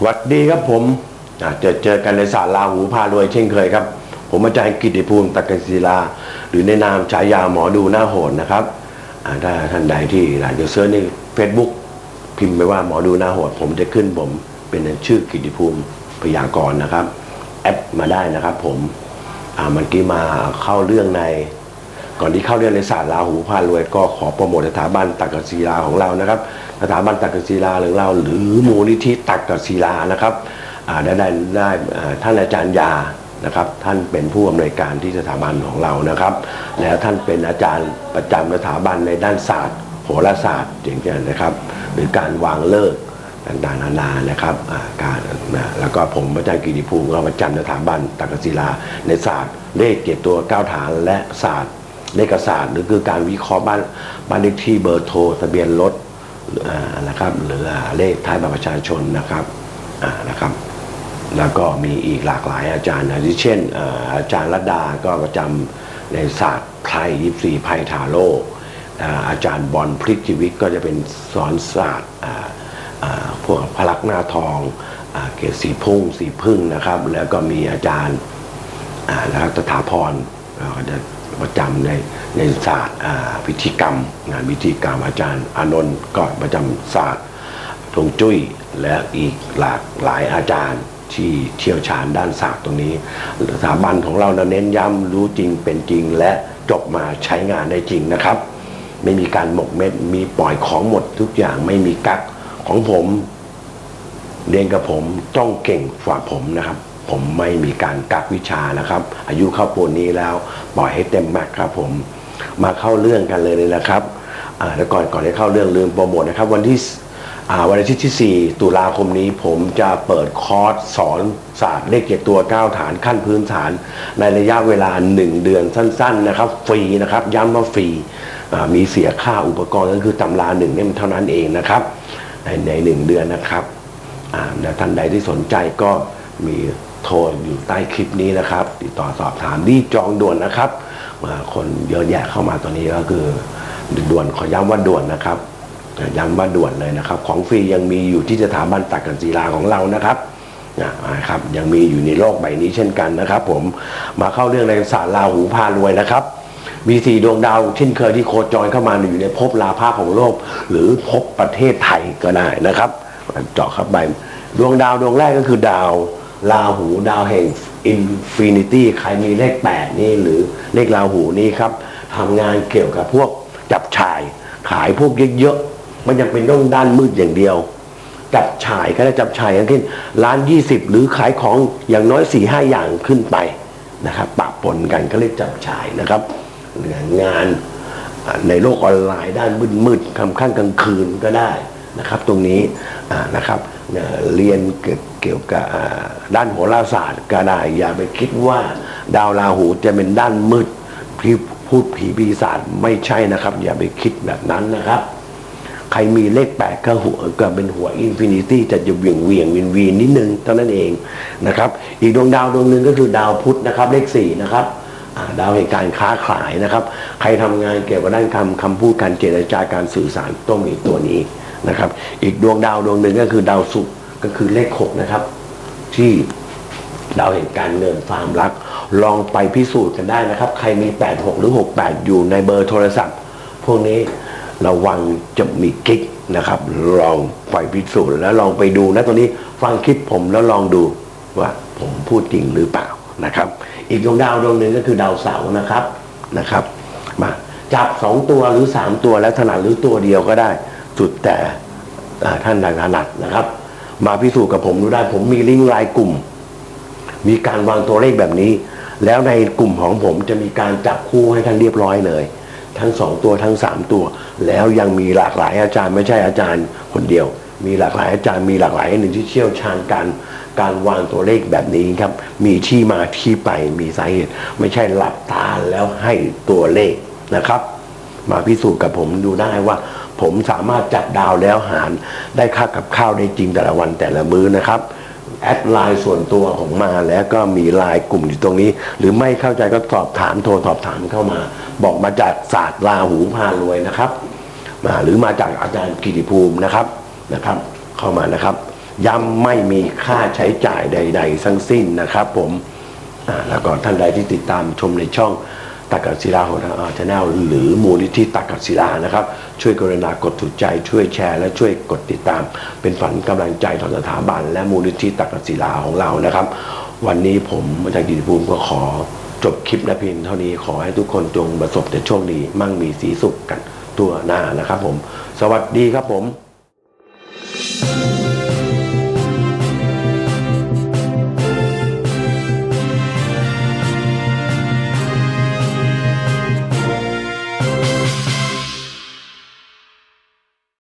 หวัดดีครับผมเจอเจอกันในศาสตร์ลาหูพารวยเช่นเคยครับ ผมอาจารย์กิติภูมิตะกันศิลา หรือในนามฉายาหมอดูหน้าโหดนะครับถ้าท่านใดที่อยากจะเซิร์ชใน Facebook พิมพ์ไปว่าหมอดูหน้าโหด ผมจะขึ้นผมเป็นชื่อกิติภูมิพยากรณ์นะครับ แอปมาได้นะครับผมอ่าเมื่อกี้มาเข้าเรื่องใน ก่อนที่เข้าเรื่องในศาสตร์ราหูพารวย ก็ขอโปรโมทสถาบันตักกศิลาของเรานะครับสถาบันตักกศิลาของเรา หรือมูลนิธิตักกศิลานะครับได้ได้ได้ท่านอาจารย์ยานะครับท่านเป็นผู้อำนวยการที่สถาบันของเรานะครับ แล้วท่านเป็นอาจารย์ประจำสถาบันในด้านศาสตร์โหราศาสตร์อย่างเงี้ยนะครับ หรือการวางเลิกต่างๆนานานะครับการนะแล้วก็ผมอาจารย์กิติภูมิก็ประจำสถาบันตักกศิลาในศาสตร์เลขเจ็ดตัวก้าวฐานและศาสตร์ เลขศาสตร์หรือคือการวิเคราะห์บ้านบ้านเลขที่เบอร์โทรทะเบียนรถอ่านะครับหรือเลขท้ายบัตรประชาชนนะครับอ่านะครับแล้วก็มีอีกหลากหลายอาจารย์นะที่เช่น อาจารย์รัดาก็ประจำในศาสตร์ไพ่ยิปซีไพ่ทาโร่อาอาจารย์บอลพลิกชีวิตก็จะเป็นสอนศาสตร์พวกพลักหน้าทองอเกศสีพุ่งสีพึ่งนะครับ แล้วก็มีอาจารย์อ่าแล้วสถาพรก็จะ ประจำในในศาสตร์พิธีกรรมงานพิธีกรรมอาจารย์อานนท์ก็ประจำศาสตร์ทงจุ้ยและอีกหลากหลายอาจารย์ที่เชี่ยวชาญด้านศาสตร์ตรงนี้สถาบันของเราเน้นย้ำรู้จริงเป็นจริงและจบมาใช้งานได้จริงนะครับ ไม่มีการหมกเม็ดมีปล่อยของหมดทุกอย่างไม่มีกักของผมเรียนกับผมต้องเก่งกว่าผมนะครับ ผมไม่มีการกักวิชานะครับ อายุเข้าปูนนี้แล้วปล่อยให้เต็มแม็กครับผมมาเข้าเรื่องกันเลยเลยนะครับแล้วก่อนก่อนที่เข้าเรื่องลืมโปรโมทนะครับ วันที่วันอาทิตย์ที่ 4 ตุลาคมนี้ผมจะเปิดคอร์สสอนศาสตร์เลขเจ็ดตัว 9 ฐานขั้นพื้นฐาน ในระยะเวลา 1 เดือนสั้น ๆ นะครับ ฟรีนะครับ ย้ำว่าฟรีมีเสียค่าอุปกรณ์ก็คือตำราหนึ่งเนี่ยมันเท่านั้นเองนะครับในในหนึ่งเดือนนะครับแล้วท่านใดที่สนใจก็มี โทรอยู่ใต้คลิปนี้นะครับ ติดต่อสอบถามรีบจองด่วนนะครับอ่าคนเยอะแยะเข้ามาตอนนี้ก็คือด่วนขอย้ำว่าด่วนนะครับย้ำว่าด่วนเลยนะครับ ของฟรียังมีอยู่ที่สถาบันตักกันศิลาของเรานะครับนะครับยังมีอยู่ในโลกใบนี้เช่นกันนะครับ ผมมาเข้าเรื่องในศาสตร์ลาหูพารวยนะครับมีสี่ดวงดาวเช่นเคยที่โคจรเข้ามาอยู่ในภพลาภาของโลก หรือภพประเทศไทยก็ได้นะครับ เจาะเข้าไปดวงดาวดวงแรกก็คือดาว ราหูดาวแห่งอินฟินิตี้ใครมีเลขแปดนี่หรือเลขราหูนี่ครับทำงานเกี่ยวกับพวกจับฉาย ขายพวกเยอะๆมันยังเป็นต้องด้านมืดอย่างเดียว จับฉายก็ได้จับฉายอย่างเช่นร้านยี่สิบหรือขายของอย่างน้อยสี่ห้าอย่างขึ้นไปนะครับปะปนกันก็เรียกจับฉายนะครับงานอ่าในโลกออนไลน์ด้านมืดๆค่ำค่ำกลางคืนก็ได้นะครับ ตรงนี้นะครับ เรียนเกี่ยวกับด้านโหราศาสตร์ก็ได้อย่าไปคิดว่า ดาวราหูจะเป็นด้านมืดที่พูดผีปีศาจไม่ใช่นะครับ อย่าไปคิดแบบนั้นนะครับ ใครมีเลขแปดก็หัวก็เป็นหัวอินฟินิตี้จะจะเวียงเวียงวินวีนนิดนึงเท่านั้นเองนะครับ อีกดวงดาวดวงหนึ่งก็คือดาวพุธนะครับ เลขสี่นะครับดาวแห่งการค้าขายนะครับ ใครทำงานเกี่ยวกับด้านคำคำพูดการเจรจาการสื่อสารต้องมีตัวนี้ นะครับ อีกดวงดาวดวงหนึ่งก็คือดาวศุกร์ก็คือเลขหกนะครับ ที่ดาวแห่งการเงินความรัก ลองไปพิสูจน์กันได้นะครับ ใครมี 86 หรือ 68 อยู่ในเบอร์โทรศัพท์ พวกนี้ระวังจะมีกิ๊กนะครับ ลองไปพิสูจน์แล้วลองไปดูนะตรงนี้ฟังคลิปผมแล้วลองดูว่าผมพูดจริงหรือเปล่านะครับ อีกดวงดาวดวงหนึ่งก็คือดาวเสาร์นะครับนะครับ มาจับสองตัวหรือสามตัวแล้วถนัดหรือตัวเดียวก็ได้ สุดแต่อ่าท่านใดถนัดนะครับ มาพิสูจน์กับผมดูได้ผมมีลิงก์ไลน์กลุ่ม มีการวางตัวเลขแบบนี้ แล้วในกลุ่มของผมจะมีการจับคู่ให้ท่านเรียบร้อยเลย ทั้งสองตัวทั้งสามตัว แล้วยังมีหลากหลายอาจารย์ไม่ใช่อาจารย์คนเดียว มีหลากหลายอาจารย์มีหลากหลายหนึ่งที่เชี่ยวชาญการการวางตัวเลขแบบนี้ครับ มีที่มาที่ไปมีสาเหตุ ไม่ใช่หลับตาแล้วให้ตัวเลขนะครับ มาพิสูจน์กับผมดูได้ว่า ผมสามารถจัดดาวแล้วหารได้ค่ากับข้าวได้จริงแต่ละวันแต่ละมื้อนะครับแอดไลน์ส่วนตัวของมาแล้วก็มีไลน์กลุ่มอยู่ตรงนี้ หรือไม่เข้าใจก็สอบถามโทรสอบถามเข้ามา บอกมาจากศาสตร์ราหูพารวยนะครับมาหรือมาจากอาจารย์กิติภูมินะครับนะครับ เข้ามานะครับ ย้ำไม่มีค่าใช้จ่ายใด ๆ ทั้งสิ้นนะครับ ผมแล้วก็ท่านใดที่ติดตามชมในช่อง ตักกัศิลาของทางอาชแนลหรือมูลนิธิตักกัศิลานะครับ ช่วยกรุณากดถูกใจช่วยแชร์ และช่วยกดติดตาม เป็นฝันกำลังใจต่อสถาบัน และมูลนิธิตักกัศิลาของเรานะครับ วันนี้ผมอาจารย์กิติภูมิก็ขอจบคลิปและเพียงเท่านี้ขอให้ทุกคนจงประสบแต่โชคดี มั่งมีสีสุขกันตัวหน้านะครับผม สวัสดีครับผม